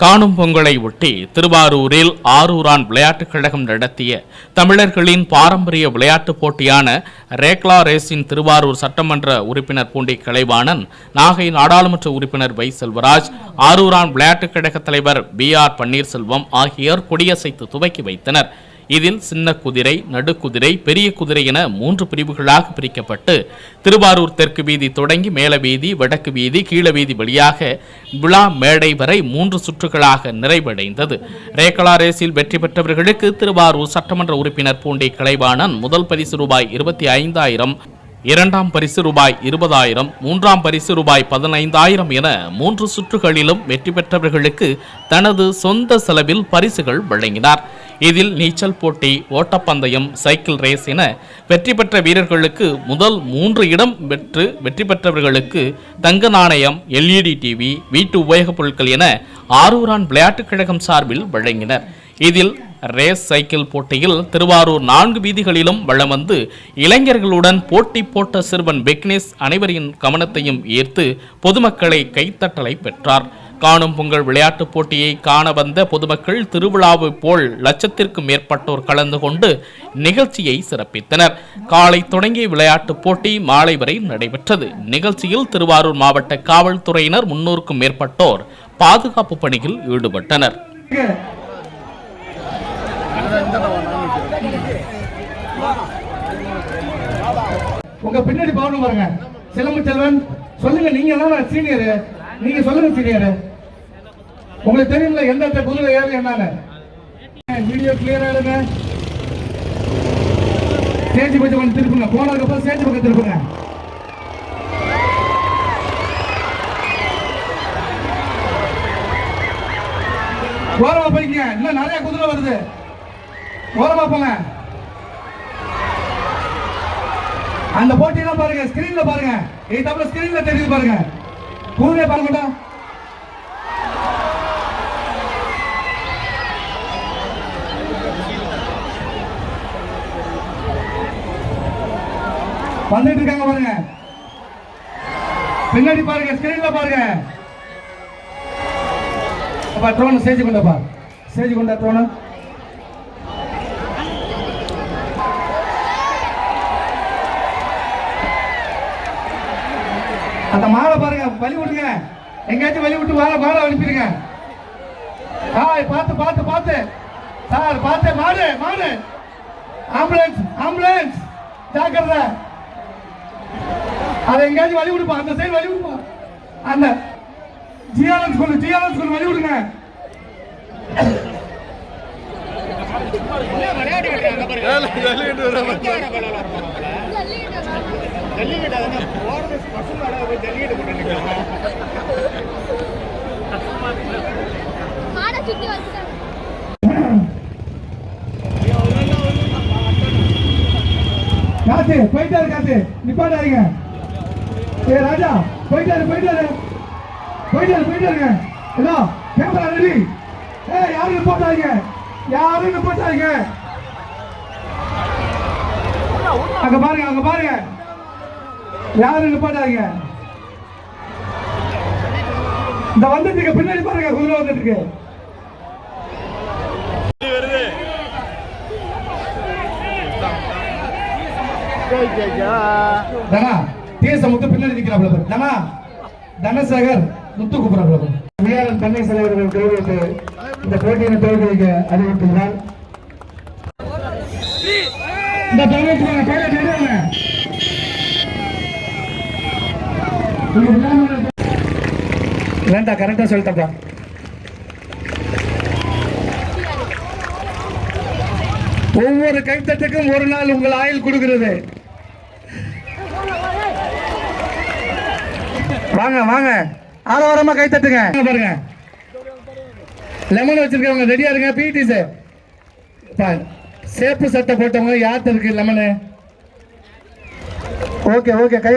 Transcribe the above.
காணும் பொங்கலை ஒட்டி திருவாரூரில் ஆரூரான் விளையாட்டுக் கழகம் நடத்திய தமிழர்களின் பாரம்பரிய விளையாட்டுப் போட்டியான ரேக்லா ரேஸின் திருவாரூர் சட்டமன்ற உறுப்பினர் பூண்டி கலைவாணன் நாகை நாடாளுமன்ற உறுப்பினர் வை செல்வராஜ் ஆரூரான் விளையாட்டுக் கழக தலைவர் பி ஆர் பன்னீர்செல்வம் ஆகியோர் கொடியசைத்து துவக்கி வைத்தனர். இதில் சின்ன குதிரை நடுக்குதிரை பெரிய குதிரை என மூன்று பிரிவுகளாக பிரிக்கப்பட்டு திருவாரூர் தெற்கு வீதி தொடங்கி மேல வீதி வடக்கு வீதி கீழ வீதி வழியாக விழா மேடை வரை மூன்று சுற்றுகளாக நிறைவடைந்தது. ரேகலா ரேஸில் வெற்றி பெற்றவர்களுக்கு திருவாரூர் சட்டமன்ற உறுப்பினர் பூண்டி கலைவாணன் முதல் பரிசு ரூபாய் இருபத்தி ஐந்தாயிரம் இரண்டாம் பரிசு ரூபாய் இருபதாயிரம் மூன்றாம் பரிசு ரூபாய் பதினைந்தாயிரம் என மூன்று சுற்றுகளிலும் வெற்றி பெற்றவர்களுக்கு தனது சொந்த செலவில் பரிசுகள் வழங்கினார். இதில் நீச்சல் போட்டி ஓட்டப்பந்தயம் சைக்கிள் ரேஸ் என வெற்றி பெற்ற வீரர்களுக்கு முதல் மூன்று இடம் பெற்று வெற்றி பெற்றவர்களுக்கு தங்க நாணயம் எல்இடி டிவி வீட்டு உபயோகப் பொருட்கள் என ஆரூரான் விளையாட்டுக் கழகம் சார்பில் வழங்கினர். இதில் ரேஸ் சைக்கிள் போட்டியில் திருவாரூர் நான்கு வீதிகளிலும் வளம் வந்து இளைஞர்களுடன் போட்டி போட்ட சிறுவன் விக்னேஷ் அனைவரின் கவனத்தையும் ஈர்த்து பொதுமக்களை கைத்தட்டலை பெற்றார். காணும் பொங்கல் விளையாட்டுப் போட்டியை காண வந்த பொதுமக்கள் திருவிழாவை போல் லட்சத்திற்கும் மேற்பட்டோர் கலந்து கொண்டு நிகழ்ச்சியை சிறப்பித்தனர். காலை தொடங்கிய விளையாட்டுப் போட்டி மாலை வரை நடைபெற்றது. நிகழ்ச்சியில் திருவாரூர் மாவட்ட காவல்துறையினர் முன்னூறுக்கும் மேற்பட்டோர் பாதுகாப்பு பணியில் ஈடுபட்டனர். உங்க பின்னாடி பவனம் பாருங்க. சிலம்பு செல்வன். சொல்லுங்க நீங்க தான் சீனியர் நீங்க சொல்லுங்க சீனியர் உங்களுக்கு தெரியும்ல எந்த இடத்துல குதிரை ஏறு என்னன்னு வீடியோ கிளியரா எடுங்க ஸ்டேஜ் பக்கம் வந்து திருப்புங்க. போனதுக்கு அப்புறம் ஸ்டேஜ் பக்கம் திருப்புங்க. ஓரமா போய்க்கங்க இன்னும் நிறைய குதிரை வருது. ஓரமா போங்க. அந்த போட்டியெல்லாம் பாருங்க ஸ்கிரீன்ல பாருங்க. இது தவிர ஸ்கிரீன்ல தெரியுது பாருங்க. கூடவே பாருங்க பண்ணிட்டு வந்துட்டு இருக்காங்க பாருங்க. பின்னாடி பாருங்க ஸ்கிரீன்ல பாருங்க. அப்பா ட்ரோன் சேஜி கொண்டப்பா. சேஜி கொண்டா ட்ரோனு அந்த மாலை பாருங்க வழி விடுங்க எங்கேயாச்சும் வழி விட்டு மாலை மாலை அனுப்பிடுங்க. ஹாய் பார்த்து பார்த்து பார்த்து. சார் பார்த்து மாடு மாடு. Ambulance ambulance. ஜாக்கிரதை. அதை எங்கேயாச்சும் வழி விடுப்பா அந்த சைடு வழி விடுப்பா அந்த ஜியாலன்ஸ் ஸ்கூல் ஜிஆர்என் ஸ்கூல் வழி விடுங்க சுத்தி வச்சுட்டாங்க காத்து போயிட்டாரு காத்து நிப்பாட்டாருங்க ஏ ராஜா போயிட்டாரு போயிட்டாரு. போயிட்டாரு போயிட்டாருங்க. ஏதோ கேமரா ரெடி ஏ யாரும் போட்டாருங்க யாரும் நிப்பாட்டாருங்க அங்க பாருங்க அங்க பாருங்க. யாரும் நிப்பாட்டாருங்க இந்த வந்துட்டு பின்னாடி பாருங்க குதிரை வந்துட்டு இருக்கு தனா தேச முத்து பின்னாடி நிக்கிறாப்ல தனா தனசேகர் முத்து கூப்பிடுறாப்ல பாரு. விஆர்என் பண்ணை கைவிட்டு இந்த போட்டியினை தோல்வி வைக்க அறிவித்துள்ளார் இந்த பைலட் வாங்க, பைலட் வேண்டாம் கரெக்டா சொல்லிட்டப்பா ஒவ்வொரு கைத்தட்டுக்கும் ஒரு நாள் உங்கள் ஆயில் கொடுக்கிறது. வாங்க வாங்க. ஆரவாரமா கைத்தட்டுங்க. பாருங்க. லெமன் வச்சிருக்கவங்க ரெடியா இருங்க பிடி சார் சேப்பு சட்டை போட்டவங்க யார்கிட்ட இருக்கு லெமனு? ஓகே ஓகே கை